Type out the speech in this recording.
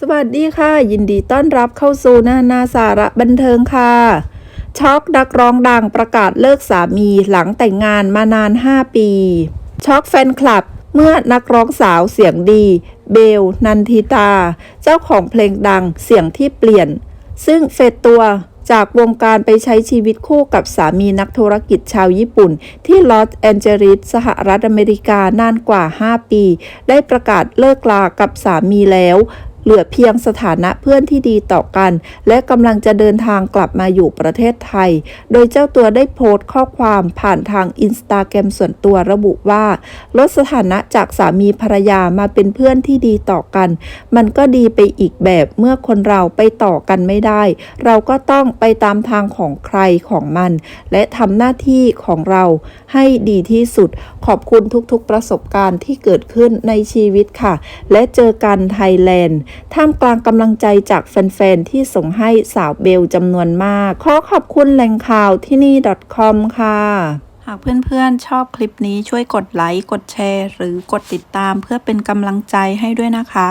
สวัสดีค่ะ ยินดีต้อนรับเข้าสู่นานาสาระบันเทิงค่ะ ช็อกนักร้องดังประกาศเลิกสามีหลังแต่งงานมานาน 5 ปี ช็อกแฟนคลับเมื่อนักร้องสาวเสียงดี เบล นันทิตา เจ้าของเพลงดังเสียงที่เปลี่ยน ซึ่งเฟดตัวจากวงการไปใช้ชีวิตคู่กับสามีนักธุรกิจชาวญี่ปุ่น ที่ลอสแอนเจลิสสหรัฐอเมริกานานกว่า 5 ปี ได้ประกาศเลิกลากับสามีแล้ว เหลือเพียงสถานะเพื่อนที่ดีต่อกัน และกำลังจะเดินทางกลับมาอยู่ประเทศไทย โดยเจ้าตัวได้โพสต์ข้อความผ่านทางอินสตาแกรมส่วนตัวระบุว่า ลดสถานะจากสามีภรรยามาเป็นเพื่อนที่ดีต่อกัน มันก็ดีไปอีกแบบเมื่อคนเราไปต่อกันไม่ได้ เราก็ต้องไปตามทางของใครของมัน และทำหน้าที่ของเราให้ดีที่สุด ขอบคุณทุกๆประสบการณ์ที่เกิดขึ้นในชีวิตค่ะ และเจอกันไทยแลนด์ ท่ามกลางกำลังใจจากแฟนๆ ที่ส่งให้สาวเบลจำนวนมาก ขอขอบคุณแหล่งข่าวที่นี่ .com ค่ะหากเพื่อนๆ ชอบคลิปนี้ช่วยกดไลค์ กดแชร์ หรือกดติดตามเพื่อเป็นกำลังใจให้ด้วยนะคะ